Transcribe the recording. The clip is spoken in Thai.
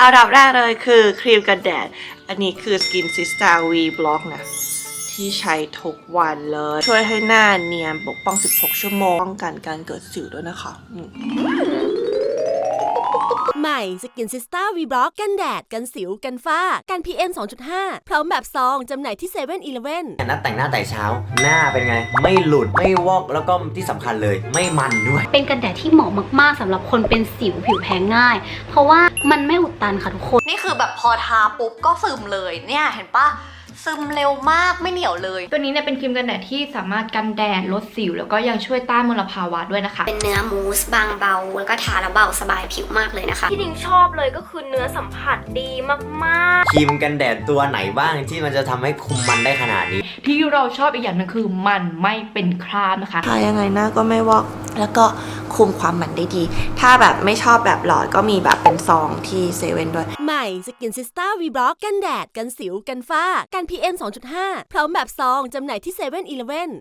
อันดับแรกเลยคือครีมกันแดด อันนี้คือ Skin Sister V Block นะ ที่ใช้ทุกวันเลย ช่วยให้หน้าเนียนปกป้อง 16 ชั่วโมง ป้องกันการเกิดสิวด้วยนะคะ ใหม่สกินซิสต้าวีบล็อกกันแดด กันสิวกันฝ้า กัน PM 2.5 พร้อมแบบซองจำหน่ายที่7 e เ e ่ e อ e แต่นัดแต่งหน้าแต่เช้า หน้าเป็นไง ไม่หลุดไม่วอกแล้วก็ที่สำคัญเลย ไม่มันด้วย เป็นกันแดดที่เหมาะมากๆสำหรับคนเป็นสิวผิวแพ้ง่าย เพราะว่ามันไม่อุดตันค่ะทุกคน นี่คือแบบพอทาปุ๊บก็ซึมเลยเนี่ยเห็นปะ ซึมเร็วมากไม่เหนียวเลย ตัวนี้เนี่ยเป็นครีมกันแดดที่สามารถกันแดดลดสิว แล้วก็ยังช่วยต้านมลภาวะด้วยนะคะ เป็นเนื้อมูสบางเบา แล้วก็ทาแล้วเบาสบายผิวมากเลยนะคะ ที่ดิงชอบเลยก็คือเนื้อสัมผัสดีมากครีมกันแดดตัวไหนบ้างที่มันจะทำให้คุมมันได้ขนาดนี้ ที่เราชอบอีกอย่างหนึงคือมันไม่เป็นคราบนะคะ ทายังไงหน้าก็ไม่วอก แล้วก็ คุมความมันได้ดี ถ้าแบบไม่ชอบแบบหลอดก็มีแบบเป็นซองที่เซเว่นด้วย ใหม่สกินซิสตาร์วีบล็อกกันแดด กันสิวกันฝ้า กัน PM 2.5 พร้อมแบบซองจำหน่ายที่เซเว่นอ